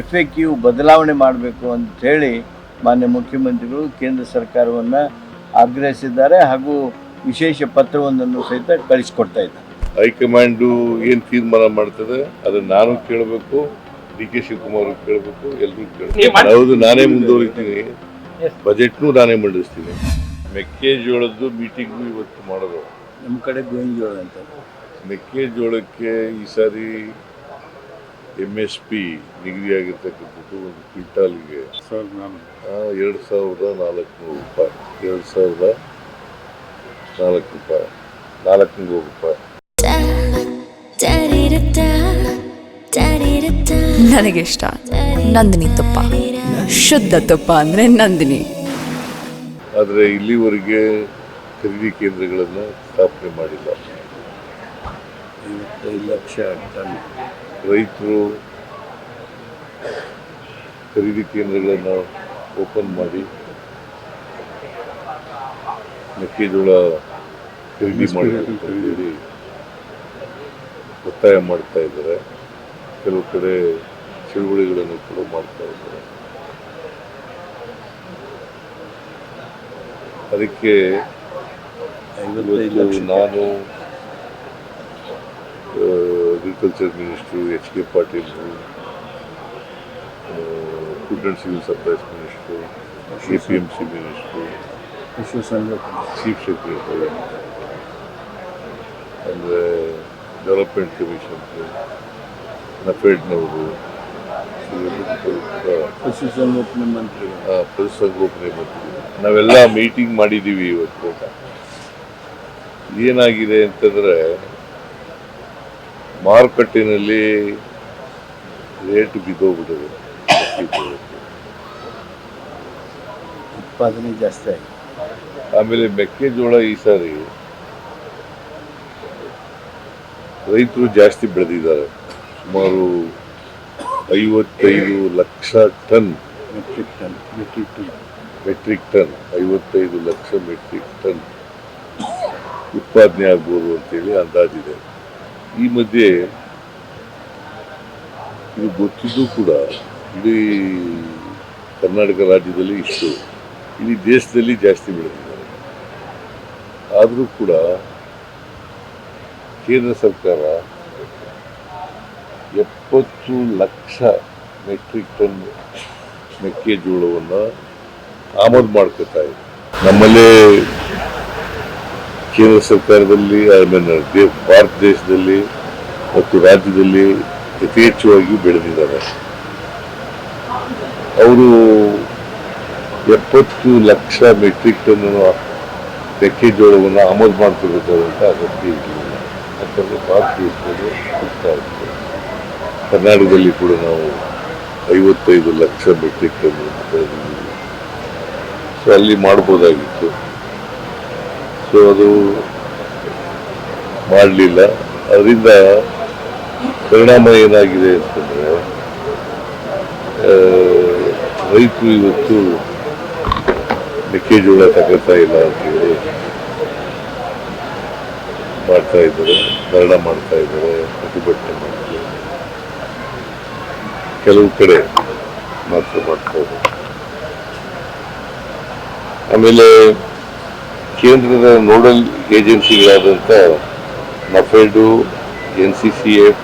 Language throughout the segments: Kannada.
ಎಫ್ ಎ ಕ್ಯೂ ಬದಲಾವಣೆ ಮಾಡಬೇಕು ಹೇಳಿ ಮಾನ್ಯ ಮುಖ್ಯಮಂತ್ರಿಗಳು ಕೇಂದ್ರ ಸರ್ಕಾರವನ್ನು ಆಗ್ರಹಿಸಿದ್ದಾರೆ ಹಾಗೂ ವಿಶೇಷ ಪತ್ರವೊಂದನ್ನು ಸಹಿತ ಕಳಿಸ್ಕೊಡ್ತಾ ಇದ್ದಾರೆ. ಹೈಕಮಾಂಡು ಏನು ತೀರ್ಮಾನ ಮಾಡ್ತದೆ ಅದನ್ನು ನಾನು ಕೇಳಬೇಕು ಡಿ ಕೆ ಶಿವಕುಮಾರ್ ಕೇಳಬೇಕು ಎಲ್ಲರೂ ಕೇಳಬೇಕು. ಹೌದು ನಾನೇ ಮುಂದುವರಿತೀನಿ. ಬಜೆಟ್ನು ನಾನೇ ಮಂಡಿಸ್ತೀನಿ. ಮೆಕ್ಕೆಜೋಳದ್ದು ಮೀಟಿಂಗು ಇವತ್ತು ಮಾಡೋದು. ನಮ್ಮ ಕಡೆ ಗೋವಿಂಜೋಳ ಅಂತ. ಮೆಕ್ಕೆಜೋಳಕ್ಕೆ ಈ ಸಾರಿ ಎಂ ಎಸ್ ಪಿ ನಿಗದಿಯಾಗಿರ್ತಕ್ಕಂಥದ್ದು ಒಂದು ಕ್ವಿಂಟಾಲ್ಗೆ ಎರಡು ಸಾವಿರದ ನಾಲ್ಕುನೂರು ರೂಪಾಯಿ. ಎರಡು ಸಾವಿರದ ನಾಲ್ಕು ರೂಪಾಯಿ. ನಾಲ್ಕುನೂರು ರೂಪಾಯಿ. ನನಗಿಷ್ಟ ನಂದಿನಿ ತುಪ್ಪ. ಶುದ್ಧ ತುಪ್ಪ ಅಂದರೆ ನಂದಿನಿ. ಆದರೆ ಇಲ್ಲಿವರೆಗೆ ಖರೀದಿ ಕೇಂದ್ರಗಳನ್ನು ಸ್ಥಾಪನೆ ಮಾಡಿಲ್ಲ. ಐವತ್ತೈದು ಲಕ್ಷ ಟನ್. ರೈತರು ಖರೀದಿ ಕೇಂದ್ರಗಳನ್ನು ಓಪನ್ ಮಾಡಿ ಮೆಕ್ಕೆಜೋಳ ಖರೀದಿ ಮಾಡಿ ಒತ್ತಾಯ ಮಾಡ್ತಾ ಇದ್ದಾರೆ. ಕೆಲವು ಕಡೆ ಚಳುವಳಿಗಳನ್ನು ಕೂಡ ಮಾಡ್ತಾ ಇದ್ದಾರೆ. ಅದಕ್ಕೆ ನಾನು agriculture minister H K Patil food and civil supplies minister A P M C minister chief secretary ಅಂದರೆ ಡೆವಲಪ್ಮೆಂಟ್ ಕಮಿಷನ್ ನಫೆಡ್ನವರು ಪಶುಸಂಗೋಪನೆ ಮಂತ್ರಿ ಹಾಂ ಪಶುಸಂಗೋಪನೆ ಮಂತ್ರಿ ನಾವೆಲ್ಲ ಮೀಟಿಂಗ್ ಮಾಡಿದ್ದೀವಿ ಇವತ್ತು. ಏನಾಗಿದೆ ಅಂತಂದರೆ ಮಾರುಕಟ್ಟೆನಲ್ಲಿ ರೇಟ್ ಬಿದ್ದೋಗ್ಬಿಟ್ಟಿದೆ. ಉತ್ಪಾದನೆ ಜಾಸ್ತಿ ಆಗಿದೆ ಆಮೇಲೆ ಮೆಕ್ಕೆಜೋಳ ಈ ಸಾರಿ ರೈತರು ಜಾಸ್ತಿ ಬೆಳೆದಿದ್ದಾರೆ. ಸುಮಾರು ಐವತ್ತೈದು lakh ton. Metric ton metric ton metric ton ಐವತ್ತೈದು ಲಕ್ಷ ಮೆಟ್ರಿಕ್ ಟನ್ ಉತ್ಪಾದನೆ ಆಗ್ಬೋದು ಅಂತೇಳಿ ಅಂದಾಜಿದೆ ಈ ಮಧ್ಯೆ ಇದು ಗೊತ್ತಿದ್ದು ಕೂಡ ಇಡೀ ಕರ್ನಾಟಕ ರಾಜ್ಯದಲ್ಲಿ ಇಷ್ಟು. ಇಡೀ ದೇಶದಲ್ಲಿ ಜಾಸ್ತಿ ಬೆಳೆದಿದ್ದಾರೆ. ಆದರೂ ಕೂಡ ಕೇಂದ್ರ ಸರ್ಕಾರ ಎಪ್ಪತ್ತು ಲಕ್ಷ ಮೆಟ್ರಿಕ್ ಟನ್ ಮೆಕ್ಕೆಜೋಳವನ್ನು ಆಮದು ಮಾಡ್ಕೋತಾ ಇದೆ. ನಮ್ಮಲ್ಲೇ ಕೇಂದ್ರ ಸರ್ಕಾರದಲ್ಲಿ ಆಮೇಲೆ ಭಾರತ ದೇಶದಲ್ಲಿ ಮತ್ತು ರಾಜ್ಯದಲ್ಲಿ ಯಥೇಚ್ಛವಾಗಿ ಬೆಳೆದಿದ್ದಾರೆ. ಅವರು ಎಪ್ಪತ್ತು ಲಕ್ಷ ಮೆಟ್ರಿಕ್ ಟನ್ ಮೆಕ್ಕೆಜೋಳವನ್ನು ಆಮದು ಮಾಡ್ಕೋಬೇಕಾದಂಥ ಅಗತ್ಯ ಇರಲಿಲ್ಲ. ಯಾಕಂದರೆ ಭಾರತ ದೇಶದಲ್ಲಿ ಕರ್ನಾಟಕದಲ್ಲಿ ಕೂಡ ನಾವು ಐವತ್ತೈದು ಲಕ್ಷ ಮೆಟ್ರಿಕ್ ಟನ್ ಸೊ ಅಲ್ಲಿ ಮಾಡ್ಬೋದಾಗಿತ್ತು. ಸೊ ಅದು ಮಾಡಲಿಲ್ಲ. ಅದರಿಂದ ಪರಿಣಾಮ ಏನಾಗಿದೆ ಅಂತಂದರೆ ರೈತರು ಇವತ್ತು ಮೆಕ್ಕೆಜೋಳ ತಗೊಳ್ತಾ ಇಲ್ಲ ಅಂತೇಳಿ ಮಾಡ್ತಾ ಇದ್ದಾರೆ, ಧರಣ ಮಾಡ್ತಾ ಇದ್ದಾರೆ, ಪ್ರತಿಭಟನೆ ಮಾಡ್ತಾರೆ ಕೆಲವು ಕಡೆ ಮಾತ್ರ ಮಾಡ್ತಾ ಇದ್ದಾರೆ. ಆಮೇಲೆ ಕೇಂದ್ರದ nodal ಏಜೆನ್ಸಿಗಳಾದಂಥ NAFED N C C F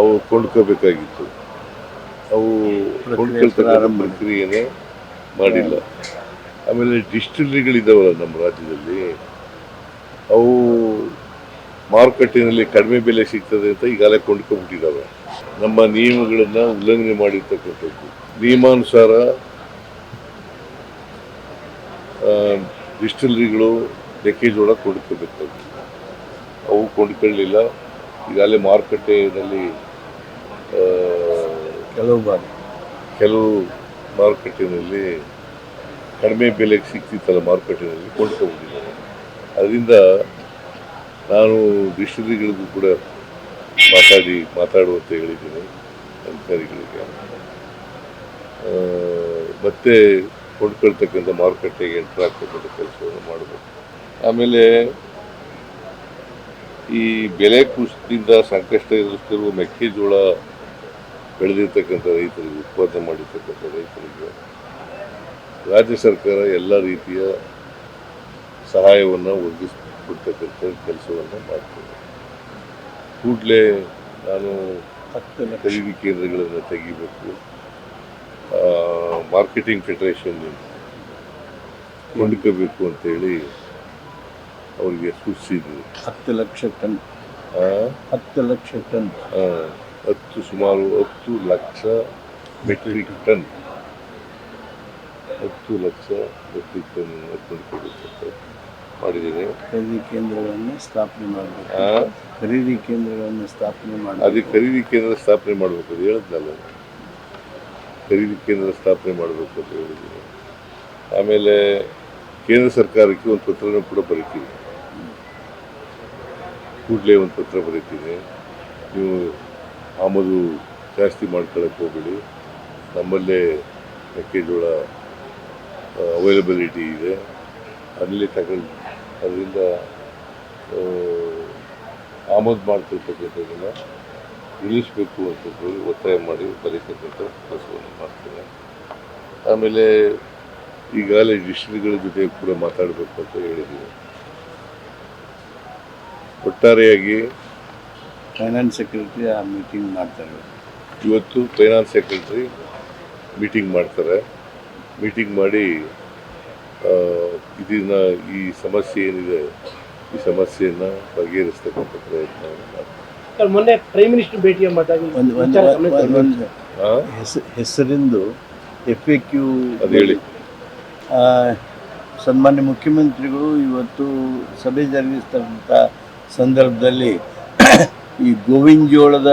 ಅವು ಕೊಂಡ್ಕೋಬೇಕಾಗಿತ್ತು. ಅವು ಕೊಂಡ್ಕೊಳ್ತಕ್ಕಂಥ ಪ್ರಕ್ರಿಯೆನೇ ಮಾಡಿಲ್ಲ. ಆಮೇಲೆ ಡಿಸ್ಟಿಲರಿಗಳಿದ್ದಾವಲ್ಲ ನಮ್ಮ ರಾಜ್ಯದಲ್ಲಿ ಅವು ಮಾರುಕಟ್ಟೆಯಲ್ಲಿ ಕಡಿಮೆ ಬೆಲೆ ಸಿಗ್ತದೆ ಅಂತ ಈಗಾಗಲೇ ಕೊಂಡ್ಕೊಂಡ್ಬಿಟ್ಟಿದ್ದಾವೆ ನಮ್ಮ ನಿಯಮಗಳನ್ನು ಉಲ್ಲಂಘನೆ ಮಾಡಿರ್ತಕ್ಕಂಥದ್ದು. ನಿಯಮಾನುಸಾರ ಡಿಸ್ಟಿಲರಿಗಳು ಮೆಕ್ಕೆಜೋಳ ಕೊಂಡ್ಕೋಬೇಕು ಅವು ಕೊಂಡ್ಕೊಳ್ಳಿಲ್ಲ ಈಗಾಗಲೇ ಮಾರುಕಟ್ಟೆಯಲ್ಲಿ ಕೆಲವು ಬಾರಿ. ಕೆಲವು ಮಾರುಕಟ್ಟೆಯಲ್ಲಿ ಕಡಿಮೆ ಬೆಲೆಗೆ ಸಿಗ್ತಿತ್ತಲ್ಲ ಮಾರುಕಟ್ಟೆಯಲ್ಲಿ ಕೊಂಡ್ಕೋಬೋದಿಲ್ಲ ಅದರಿಂದ ನಾನು ಡಿಸ್ಟಿಲರಿಗಳಿಗೂ ಕೂಡ ಮಾತಾಡಿ ಮಾತಾಡುವಂತ ಹೇಳಿದ್ದೀನಿ. ಅಧಿಕಾರಿಗಳಿಗೆ. ಮತ್ತೆ ಕೊಂಡ್ಕೊಳ್ತಕ್ಕಂಥ ಮಾರುಕಟ್ಟೆಗೆ ಎಂಟರ್ ಆಗ್ತಕ್ಕಂಥ ಕೆಲಸವನ್ನು ಮಾಡಬೇಕು. ಆಮೇಲೆ ಈ ಬೆಲೆ ಕುಸಿತದಿಂದ ಸಂಕಷ್ಟ ಎದುರಿಸ್ತಿರುವ ಮೆಕ್ಕೆಜೋಳ ಬೆಳೆದಿರ್ತಕ್ಕಂಥ ರೈತರಿಗೆ ಉತ್ಪಾದನೆ ಮಾಡಿರ್ತಕ್ಕಂಥ ರೈತರಿಗೆ ರಾಜ್ಯ ಸರ್ಕಾರ ಎಲ್ಲ ರೀತಿಯ ಸಹಾಯವನ್ನು ಒದಗಿಸ್ಬಿಡ್ತಕ್ಕಂಥ ಕೆಲಸವನ್ನು ಮಾಡ್ತದೆ. ಕೂಡಲೇ ನಾನು ಖರೀದಿ ಕೇಂದ್ರಗಳನ್ನು ತೆಗಿಬೇಕು. ಮಾರ್ಕೆಟಿಂಗ್ ಫೆಡರೇಷನ್ ಕೊಂಡ್ಕೋಬೇಕು ಅಂತೇಳಿ ಅವರಿಗೆ ಸೂಚಿಸಿದ್ವಿ. ಹತ್ತು ಲಕ್ಷ ಟನ್. ಹತ್ತು ಲಕ್ಷ ಟನ್. ಹತ್ತು ಸುಮಾರು ಹತ್ತು ಲಕ್ಷ ಮೆಟ್ರಿಕ್ ಟನ್ ಹತ್ತು ಲಕ್ಷ ಮೆಟ್ರಿಕ್ ಟನ್ ಕೊಂಡ್ಕೋಬೇಕು ಅಂತ ಮಾಡಿದ್ದೀನಿ. ಖರೀದಿ ಕೇಂದ್ರಗಳನ್ನು ಸ್ಥಾಪನೆ ಮಾಡಬೇಕು. ಖರೀದಿ ಕೇಂದ್ರಗಳನ್ನು ಸ್ಥಾಪನೆ ಮಾಡಿ ಅದೇ ಖರೀದಿ ಕೇಂದ್ರ ಸ್ಥಾಪನೆ ಮಾಡಬೇಕು ಅದು ಹೇಳಿದ್ನಲ್ಲ. ಖರೀದಿ ಕೇಂದ್ರ ಸ್ಥಾಪನೆ ಮಾಡಬೇಕು ಅಂತ ಹೇಳಿದ್ದೀನಿ. ಆಮೇಲೆ ಕೇಂದ್ರ ಸರ್ಕಾರಕ್ಕೆ ಒಂದು ಪತ್ರನೂ ಕೂಡ ಬರೀತೀನಿ. ಕೂಡಲೇ ಒಂದು ಪತ್ರ ಬರೀತೀನಿ. ನೀವು ಆಮದು ಜಾಸ್ತಿ ಮಾಡ್ಕೊಳಕ್ಕೆ ಹೋಗಬೇಡಿ. ನಮ್ಮಲ್ಲೇ ಮೆಕ್ಕೆಜೋಳ ಅವೈಲಬಿಲಿಟಿ ಇದೆ. ಅಲ್ಲಿ ತಗೊಂಡು, ಅದರಿಂದ ಆಮದು ಮಾಡ್ತಿರ್ತಕ್ಕಂಥದ್ದನ್ನು ನಿಲ್ಲಿಸಬೇಕು ಅಂತ ಹೇಳಿ ಒತ್ತಾಯ ಮಾಡಿ ಬರೀತಕ್ಕಂಥ ಕೆಲಸವನ್ನು ಮಾಡ್ತೇನೆ. ಆಮೇಲೆ ಈಗಾಗಲೇ ಡಿಸ್ಟ್ರಿಕ್ಟ್ಗಳ ಜೊತೆ ಕೂಡ ಮಾತಾಡಬೇಕು ಅಂತ ಹೇಳಿದ್ದೀನಿ ಒಟ್ಟಾರೆಯಾಗಿ ಫೈನಾನ್ಸ್ ಸೆಕ್ರೆಟರಿ ಆ ಮೀಟಿಂಗ್ ಮಾಡ್ತಾರೆ. ಇವತ್ತು ಫೈನಾನ್ಸ್ ಸೆಕ್ರೆಟರಿ ಮೀಟಿಂಗ್ ಮಾಡ್ತಾರೆ. ಮೀಟಿಂಗ್ ಮಾಡಿ ಇದನ್ನು ಈ ಸಮಸ್ಯೆ ಏನಿದೆ ಈ ಸಮಸ್ಯೆಯನ್ನು ಬಗೆಹರಿಸ್ತಕ್ಕಂಥ ಪ್ರಯತ್ನವನ್ನು ಮಾಡ್ತಾರೆ. ಮೊನ್ನೆ ಪ್ರೈಮ್ ಮಿನಿಸ್ಟರ್ ಭೇಟಿ ಮಾಡಿದಾಗ ಈ ಒಂದು ಒಂದು ವಿಚಾರ ಗಮನಕ್ಕೆ ಒಂದು ಬಂದಿದೆ. ಒಂದು ಆ? ಹೆಸ- ಹೆಸರಿಂದು ಎಫ್ ಎ ಕ್ಯೂ ಅದು ಹೇಳಿ ಸನ್ಮಾನ್ಯ ಮುಖ್ಯಮಂತ್ರಿಗಳು ಇವತ್ತು ಸಭೆ ಜರುಗಿಸ್ತಕ್ಕಂಥ ಸಂದರ್ಭದಲ್ಲಿ ಈ ಗೋವಿಂದ ಜೋಳದ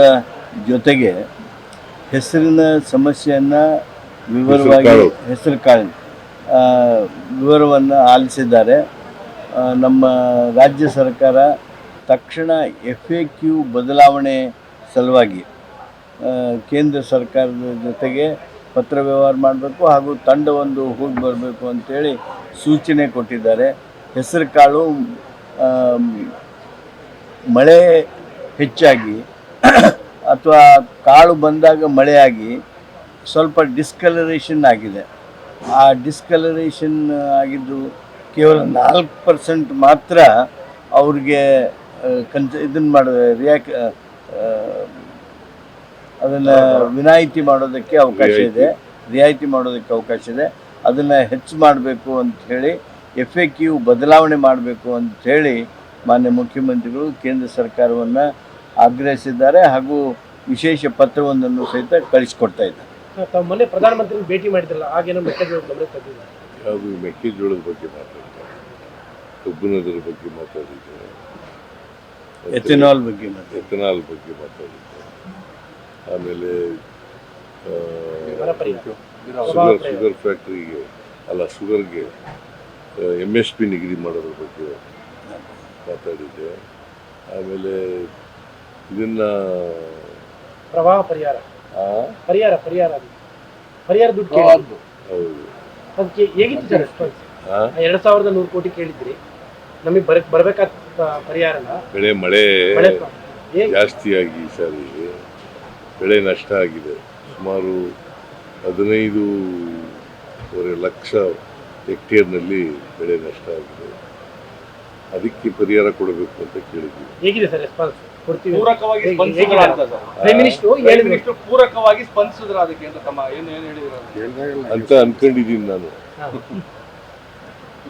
ಜೊತೆಗೆ ಹೆಸರಿನ ಸಮಸ್ಯೆಯನ್ನು ವಿವರವಾಗಿ. ಹೆಸರು ಕಾಳಿನ ವಿವರವನ್ನು ಆಲಿಸಿದ್ದಾರೆ ನಮ್ಮ ರಾಜ್ಯ ಸರ್ಕಾರ ತಕ್ಷಣ ಎಫ್ ಎ ಕ್ಯೂ ಬದಲಾವಣೆ ಸಲುವಾಗಿ ಕೇಂದ್ರ ಸರ್ಕಾರದ ಜೊತೆಗೆ ಪತ್ರ ವ್ಯವಹಾರ ಮಾಡಬೇಕು ಹಾಗೂ ತಂಡವೊಂದು ಹೋಗಿ ಬರಬೇಕು ಅಂತೇಳಿ ಸೂಚನೆ ಕೊಟ್ಟಿದ್ದಾರೆ. ಹೆಸರು ಕಾಳು ಮಳೆ ಹೆಚ್ಚಾಗಿ ಅಥವಾ ಕಾಳು ಬಂದಾಗ ಮಳೆಯಾಗಿ ಸ್ವಲ್ಪ ಡಿಸ್ಕಲರೇಷನ್ ಆಗಿದೆ. ಆ ಡಿಸ್ಕಲರೇಷನ್ ಆಗಿದ್ದು ಕೇವಲ ನಾಲ್ಕು ಪರ್ಸೆಂಟ್ ಮಾತ್ರ ಅವ್ರಿಗೆ ಕನ್ಸ ಇದನ್ನು ಮಾಡ ರಿಯಾಕ್ ಅದನ್ನು ವಿನಾಯಿತಿ ಮಾಡೋದಕ್ಕೆ ಅವಕಾಶ ಇದೆ. ರಿಯಾಯಿತಿ ಮಾಡೋದಕ್ಕೆ ಅವಕಾಶ ಇದೆ. ಅದನ್ನು ಹೆಚ್ಚು ಮಾಡಬೇಕು ಅಂತ ಹೇಳಿ ಎಫ್ ಎ ಕ್ಯೂ ಬದಲಾವಣೆ ಮಾಡಬೇಕು ಅಂತ ಹೇಳಿ ಮಾನ್ಯ ಮುಖ್ಯಮಂತ್ರಿಗಳು ಕೇಂದ್ರ ಸರ್ಕಾರವನ್ನು ಆಗ್ರಹಿಸಿದ್ದಾರೆ ಹಾಗೂ ವಿಶೇಷ ಪತ್ರವೊಂದನ್ನು ಸಹಿತ ಕಳಿಸ್ಕೊಡ್ತಾ ಇದ್ದಾರೆ. ತಾವು ಮೊನ್ನೆ ಪ್ರಧಾನಮಂತ್ರಿ ಭೇಟಿ ಮಾಡಿದ್ರಲ್ಲ ಆಗೇನೋ ಮೆಕ್ಕೆಜೋಳ ಯಾವುದು ಮೆಕ್ಕೆಜೋಳದ ಬಗ್ಗೆ ಮಾತಾಡ್ತಾರೆ ಕಬ್ಬಿನದ್ರ ಬಗ್ಗೆ ಮಾತಾಡಿದ್ದಾರೆ ಎಥೆನಾಲ್ ಬಗ್ಗೆ ಮತ್ತೆ ಎಥನಾಲ್ ಬಗ್ಗೆ ಮಾತಾಡಿದ್ದೆ ಆಮೇಲೆ ಆ, ಬರ ಪರಿಹಾರ ಶುಗರ್ ಶುಗರ್ ಫ್ಯಾಕ್ಟ್ರಿಗೆ ಅಲ್ಲ ಶುಗರ್ಗೆ ಎಂ ಎಸ್ ಪಿ ನಿಗದಿ ಮಾಡೋದ್ರ ಬಗ್ಗೆ ಮಾತಾಡಿದ್ದೆ. ಆಮೇಲೆ ಇದನ್ನ ಪ್ರವಾಹ ಪರಿಹಾರ. ಆ, ಪರಿಹಾರ ಪರಿಹಾರ ಪರಿಹಾರ ದುಡ್ಡು. ಹೌದು. ಅದಕ್ಕೆ ಹೇಗಿತ್ತು ಸರ್ ಎರಡು ಸಾವಿರದ ನೂರು ಕೋಟಿ ಕೇಳಿದ್ರಿ. ನಮಗೆ ಬರ ಬರ್ಬೇಕಾದ ಪರಿಹಾರನ ಬೆಳೆ ಮಳೆ ಜಾಸ್ತಿ ಆಗಿ ಜಾಸ್ತಿಯಾಗಿ ಈ ಸಾರಿ ಬೆಳೆ ನಷ್ಟ ಆಗಿದೆ. ಸುಮಾರು ಹದಿನೈದೂವರೆ ಲಕ್ಷ ಹೆಕ್ಟೇರ್ನಲ್ಲಿ ಬೆಳೆ ನಷ್ಟ ಆಗಿದೆ. ಅದಕ್ಕೆ ಪರಿಹಾರ ಕೊಡಬೇಕು ಅಂತ ಕೇಳಿದ್ವಿ ಹೇಗಿದೆ ಸರ್ ರೆಸ್ಪಾನ್ಸ್ ಪೂರಕವಾಗಿ ಸ್ಪಂದಿಸಿದ್ರ ಅಂತ ಸರ್? ಪ್ರೈಮ್ ಮಿನಿಸ್ಟರ್ ಹೇಳಿದ್ರು. ಮಿನಿಸ್ಟರ್ ಪೂರಕವಾಗಿ ಸ್ಪಂದಿಸಿದ್ರ ಅದಕ್ಕೆ ಅಂತ ತಮ್ಮ ಏನು ಏನು ಹೇಳಿದ್ರು ಅಂತ? ಅನ್ಕೊಂಡಿದ್ದೀನಿ ನಾನು.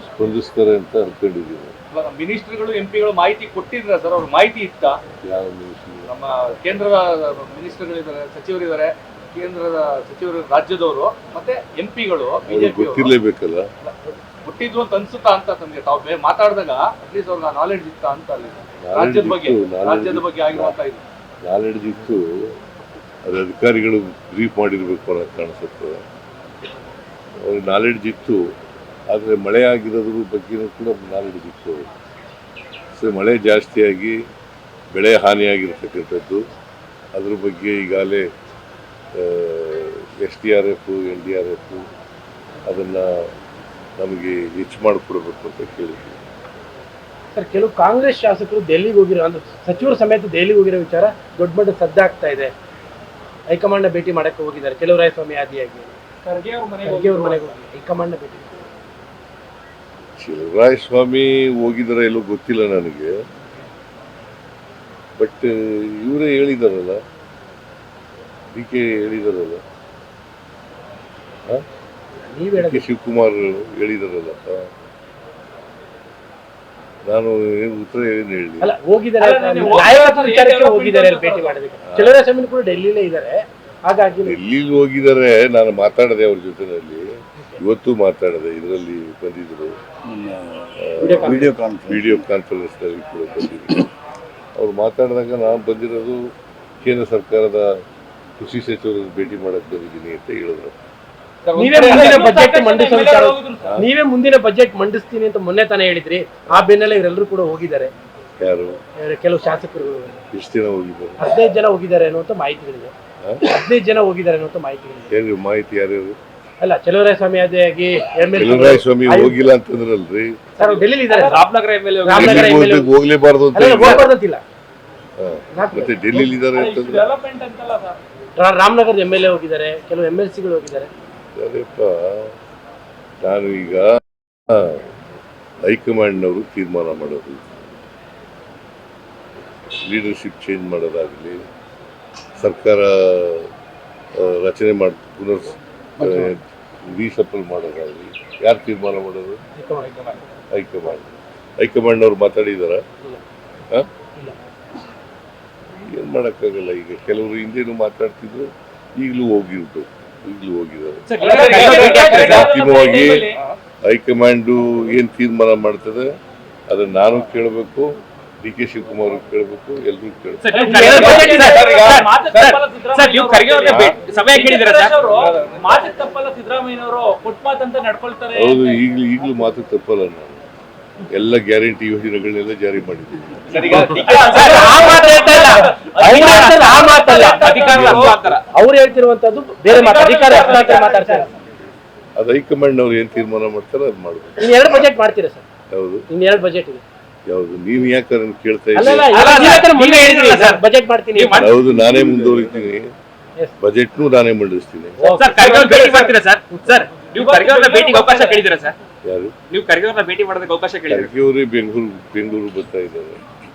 ಸ್ಪಂದಿಸ್ತಾರೆ ಅಂತ ಅನ್ಕೊಂಡಿದ್ದೀನಿ. ಮಿನಿಸ್ಟರ್ಗಳು ಎಂ ಪಿಗಳು ಮಾಹಿತಿ ಕೊಟ್ಟಿದ್ರ ಸರ್ ಅವ್ರ ಮಾಹಿತಿ ಇತ್ತ? ನಮ್ಮ ಕೇಂದ್ರದ ಮಿನಿಸ್ಟರ್ಗಳಿದ್ದಾರೆ ಸಚಿವರಿದ್ದಾರೆ ಕೇಂದ್ರದ ಸಚಿವರು ರಾಜ್ಯದವರು ಮತ್ತೆ ಎಂ ಪಿಗಳು ಅವ್ರಿಗೆ ಬಿಜೆಪಿ ಗೊತ್ತಿರ್ಲೇಬೇಕಲ್ಲ? ಕೊಟ್ಟಿದ್ರು ಅಂತ ಅನ್ಸುತ್ತಾ ಅಂತ ತಮಗೆ ತಾವು ಮಾತಾಡಿದಾಗ ಅಟ್ಲೀಸ್ಟ್ ಅವ್ರಿಗೆ ನಾಲೆಡ್ಜ್ ಇತ್ತಾ ಅಂತ ಅಲ್ಲಿ. ರಾಜ್ಯದ ಬಗ್ಗೆ ರಾಜ್ಯದ ಬಗ್ಗೆ ಆಗಿರುವಂತ ಇದು. ನಾಲೆಡ್ಜ್ ಇತ್ತು ಅದು ಅಧಿಕಾರಿಗಳು ಬ್ರೀಫ್ ಮಾಡಿರ್ಬೇಕು ಅನ್ನೋದು ಕಾಣಿಸುತ್ತೆ ಅವ್ರಿಗೆ ನಾಲೆಡ್ಜ್ ಇತ್ತು. ಆದರೆ ಮಳೆ ಆಗಿರೋದ್ರ ಬಗ್ಗೆನೂ ಕೂಡ ನಾಲೆಡ್ಜ್ ಇತ್ತು ಸೊ ಮಳೆ ಜಾಸ್ತಿಯಾಗಿ ಬೆಳೆ ಹಾನಿಯಾಗಿರ್ತಕ್ಕಂಥದ್ದು. ಅದ್ರ ಬಗ್ಗೆ ಈಗಾಗಲೇ S D R F N D R F ಅದನ್ನು ನಮಗೆ ಹೆಚ್ಚು ಮಾಡಿಕೊಡ್ಬೇಕು ಅಂತ ಕೇಳಿದ್ವಿ. ಸರ್ ಕೆಲವು ಕಾಂಗ್ರೆಸ್ ಶಾಸಕರು ದೆಹಲಿಗೆ ಹೋಗಿರೋ ಅಂದ್ರೆ ಸಚಿವರ ಸಮೇತ ದೆಹಲಿಗೆ ಹೋಗಿರೋ ವಿಚಾರ ದೊಡ್ಡ ಮಟ್ಟದ ಸದ್ದಾಗ್ತಾ ಇದೆ. ಹೈಕಮಾಂಡ್ನ ಭೇಟಿ ಮಾಡೋಕ್ಕೆ ಹೋಗಿದ್ದಾರೆ. ಚೆಲುವರಾಯಸ್ವಾಮಿ ಆದಿಯಾಗಿ. ಖರ್ಗೆ ಅವ್ರ ಮನೆಗೆ ಖರ್ಗೆ ಅವ್ರ ಮನೆಗೆ ಹೋಗಿ ಹೈಕಮಾಂಡ್ನ ಭೇಟಿ ಶಿವರಾಯ ಸ್ವಾಮಿ ಹೋಗಿದಾರ ಎಲ್ಲೋ ಗೊತ್ತಿಲ್ಲ ನನಗೆ. ಬಟ್ ಇವರೇ ಹೇಳಿದಾರಲ್ಲ. D K ಹೇಳಿದಾರಲ್ಲ. ನೀವ್ ಡಿ ಕೆ ಶಿವಕುಮಾರ್ ಹೇಳಿದಾರಲ್ಲ. ನಾನು ಏನು ಉತ್ತರ ಏನು ಹೇಳಿ ಡೆಲ್ಲಿಲೇ ಇದ್ದಾರೆ. ಹಾಗಾಗಿ ಎಲ್ಲಿಗೆ ಹೋಗಿದ್ದಾರೆ ನಾನು ಮಾತಾಡಿದೆ ಅವ್ರ ಜೊತೆನಲ್ಲಿ. ಇವತ್ತು ಮಾತಾಡಿದೆ ಇದರಲ್ಲಿ ಬಂದಿದ್ರು ವಿಡಿಯೋ ಕಾನ್ಫರೆನ್ಸ್ ವಿಡಿಯೋ ಕಾನ್ಫರೆನ್ಸ್ನಲ್ಲಿ ಕೂಡ ಬಂದಿದ್ರು. ಅವ್ರು ಮಾತಾಡಿದಾಗ ನಾನು ಬಂದಿರೋದು ಕೇಂದ್ರ ಸರ್ಕಾರದ ಕೃಷಿ ಸಚಿವರ ಭೇಟಿ ಮಾಡಕ್ಕೆ ಬಂದಿದ್ದೀನಿ ಅಂತ ಹೇಳಿದ್ರು. ನೀವೇ ಮುಂದಿನ ಬಜೆಟ್ ಮಂಡಿಸ್ತೀನಿ ಅಂತ ಮೊನ್ನೆ ತಾನೇ ಹೇಳಿದ್ರಿ. ಆ ಬೆನ್ನಲ್ಲೇ ಇವರೆಲ್ಲರೂ ಕೂಡ ಹೋಗಿದ್ದಾರೆ. ಯಾರು? ಕೆಲವು ಶಾಸಕರು ಎಷ್ಟು ದಿನ ಹೋಗಿದ್ದಾರೆ? ಹದಿನೈದು ಜನ ಹೋಗಿದ್ದಾರೆ ಅನ್ನುವಂಥ ಮಾಹಿತಿಗಳಿದೆ? ಹದಿನೈದು ಜನ ಹೋಗಿದ್ದಾರೆ ಅನ್ನುವಂಥ ಮಾಹಿತಿಗಳಿದೆ ಏನು ಮಾಹಿತಿ ಯಾರ್ಯಾರು? ಅಲ್ಲ ಚಲುವರಾಯ ಸ್ವಾಮಿ ಆಗಿ ಎಂ ಎಲ್ ಚೆಲುವರಾಯ ಸ್ವಾಮಿ ಹೋಗಿಲ್ಲ ಅಂತಂದ್ರಲ್ರಿ? ಸರ್ ಡೆಲ್ಲಿ ಇದ್ದಾರೆ ರಾಮನಗರ ಎಂ ಎಲ್ MLA ಹೋಗ್ಲೇಬಾರ್ದು ಅಂತ. ಹೋಗ್ಬಾರ್ದಂತಿಲ್ಲ. ಮತ್ತೆ ಡೆಲ್ಲಿ ಇದ್ದಾರೆ ಅಂತಂದ್ರೆ? ಡೆವಲಪ್ಮೆಂಟ್ ಅಂತಲ್ಲ ಸರ್. ರಾ- ರಾಮನಗರದ ಎಂ ಎಲ್ ಎ ಹೋಗಿದ್ದಾರೆ ಕೆಲವು ಎಂ ಎಲ್ ಸಿಗಳು ಹೋಗಿದ್ದಾರೆ. ಅದೇಪ್ಪ ನಾನು ಈಗ ಹೈಕಮಾಂಡ್ನವರು ತೀರ್ಮಾನ ಮಾಡೋದು. ಲೀಡರ್ಶಿಪ್ ಚೇಂಜ್ ಮಾಡೋದಾಗಲಿ ಸರ್ಕಾರ ರಚನೆ ಮಾಡಿ ಪುನರ್ ರೀಸಫಲ್ ಮಾಡೋದಾಗಲಿ ಯಾರು ತೀರ್ಮಾನ ಮಾಡೋದು? High command. ಹೈಕಮಾಂಡ್ನವ್ರು ಮಾತಾಡಿದಾರ? ಇಲ್ಲ. ಏನು ಮಾಡೋಕ್ಕಾಗಲ್ಲ ಈಗ ಕೆಲವರು ಹಿಂದೇನು ಮಾತಾಡ್ತಿದ್ರು ಈಗಲೂ ಹೋಗಿರ್ಬೇಕು ಈಗಲೂ ಹೋಗಿದ್ದಾರೆ. ಅಂತಿಮವಾಗಿ ಹೈಕಮಾಂಡು ಏನ್ ತೀರ್ಮಾನ ಮಾಡ್ತದೆ ಅದನ್ನ ನಾನು ಕೇಳಬೇಕು ಡಿ ಕೆ ಶಿವಕುಮಾರ್ ಕೇಳಬೇಕು ಎಲ್ರು ಕೇಳಬೇಕು. ಹೌದು ಈಗಲೂ ಈಗಲೂ ಮಾತು ತಪ್ಪಲ್ಲ ನಾನು. ಎಲ್ಲ ಗ್ಯಾರಂಟಿ ಯೋಜನೆಗಳನ್ನೆಲ್ಲ ಜಾರಿ ಮಾಡಿದ್ದೀವಿ. ಸರ್, ಆ ಮಾತು ಹೇಳ್ತಾ ಇಲ್ಲ. ಅವ್ರು ಹೇಳ್ತಾರೆ, ಆ ಮಾತಲ್ಲ ಅಧಿಕಾರ ಹಸ್ತಾಂತರ ಅವ್ರು ಹೇಳ್ತಿರುವಂತದ್ದು ಬೇರೆ ಮಾತು ಅಧಿಕಾರ ಹಸ್ತಾಂತರ ಮಾತಾಡ್ತಾರೆ? ಅದು ಹೈಕಮಾಂಡ್ನವ್ರು ಏನ್ ತೀರ್ಮಾನ ಮಾಡ್ತಾರೆ ಅದು ಮಾಡ್ಬೇಕು. ಎರಡು ಬಜೆಟ್ ಮಾಡ್ತೀರಾ ಸರ್? ಹೌದು. ಇನ್ನೆರಡು ಬಜೆಟ್ ಇದೆ. ಯಾವುದು? ನೀವ್ ಯಾಕೆ ಅದನ್ನ ಕೇಳ್ತಾ ಅಲ್ಲ ಅಲ್ಲ ಅಲ್ಲ, ನಿಮ್ಮ ಹತ್ರ ಮೊನ್ನೆ ನೀವೇ ಹೇಳಿದ್ರಿ ಸರ್. ಬಜೆಟ್ ಮಾಡ್ತೀನಿ ಹೌದು ನಾನೇ ಮುಂದುವರಿತೀನಿ. ಬಜೆಟ್ನು ನಾನೇ ಮಂಡಿಸ್ತೀನಿ. ಸರ್ ಖರ್ಗೆ ಅವ್ರ ಭೇಟಿ ಮಾಡ್ತೀರಾ ಸರ್? ಸರ್ ನೀವು ಯಾರು? ಬೆಂಗಳೂರು ಬರ್ತಾ ಇದ್ದಾರೆ.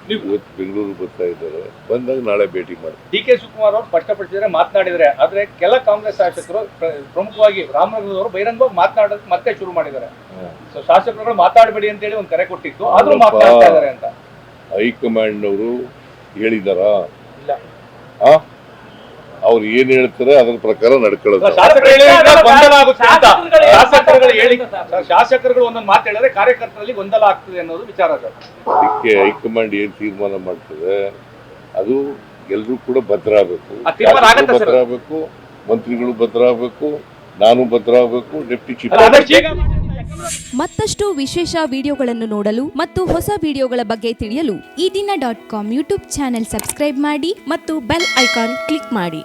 ಇವತ್ತು ಬೆಂಗಳೂರು ಬರ್ತಾ ಇದ್ದಾರೆ ಬಂದಾಗ ನಾಳೆ ಭೇಟಿ ಮಾಡಿ. ಡಿ ಕೆ ಶಿವಕುಮಾರ್ ಅವರು ಸ್ಪಷ್ಟಪಡಿಸಿದರೆ ಮಾತನಾಡಿದರೆ ಆದ್ರೆ ಕೆಲ ಕಾಂಗ್ರೆಸ್ ಶಾಸಕರು ಪ್ರ- ಪ್ರಮುಖವಾಗಿ ರಾಮನಗರದವರು ಬಹಿರಂಗವಾಗಿ ಮಾತನಾಡೋದಕ್ಕೆ ಮತ್ತೆ ಶುರು ಮಾಡಿದ್ದಾರೆ. ಸೊ ಶಾಸಕರುಗಳು ಮಾತಾಡಬೇಡಿ ಅಂತ ಹೇಳಿ ಒಂದು ಕರೆ ಕೊಟ್ಟಿತ್ತು. ಆದ್ರೂ ಮಾತಾಡ್ತಾ ಮಾತನಾಡ್ತಾ ಇದ್ದಾರೆ ಅಂತ. ಹೈಕಮಾಂಡ್ನವರು ಹೇಳಿದಾರಾ? ಇಲ್ಲ. ಅವ್ರು ಏನ್ ಹೇಳ್ತಾರೆ ಅದ್ರ ಪ್ರಕಾರ ನಡ್ಕೊಳ್ಳೋದು ಶಾಸಕರು ಹೇಳಿದ್ರೆ ಗೊಂದಲ ಆಗುತ್ತೆ ಅಂತ. ಶಾಸಕರುಗಳು ಹೇಳಿ ಶಾಸಕರುಗಳು ಒಂದೊಂದು ಮಾತು ಹೇಳಿದ್ರೆ ಕಾರ್ಯಕರ್ತರಲ್ಲಿ ಗೊಂದಲ ಆಗ್ತದೆ ಅನ್ನೋದು ವಿಚಾರ ಅದಕ್ಕೆ ಹೈಕಮಾಂಡ್ ಏನ್ ತೀರ್ಮಾನ ಮಾಡ್ತದೆ? ಅದು ಎಲ್ರೂ ಕೂಡ ಭದ್ರ ಆಗ್ಬೇಕು? ಭದ್ರ ಆಗ್ಬೇಕು ಮಂತ್ರಿಗಳು ಭದ್ರ ಆಗ್ಬೇಕು ನಾನು ಭದ್ರ ಆಗ್ಬೇಕು ಡೆಪ್ಟಿ ಚೀಫ್ ಮತ್ತಷ್ಟು ವಿಶೇಷ ವಿಡಿಯೋಗಳನ್ನು ನೋಡಲು ಮತ್ತು ಹೊಸ ವಿಡಿಯೋಗಳ ಬಗ್ಗೆ ತಿಳಿಯಲು Ee Dina dot com YouTube channel subscribe ಮಾಡಿ ಮತ್ತು ಬೆಲ್ ಐಕಾನ್ ಕ್ಲಿಕ್ ಮಾಡಿ.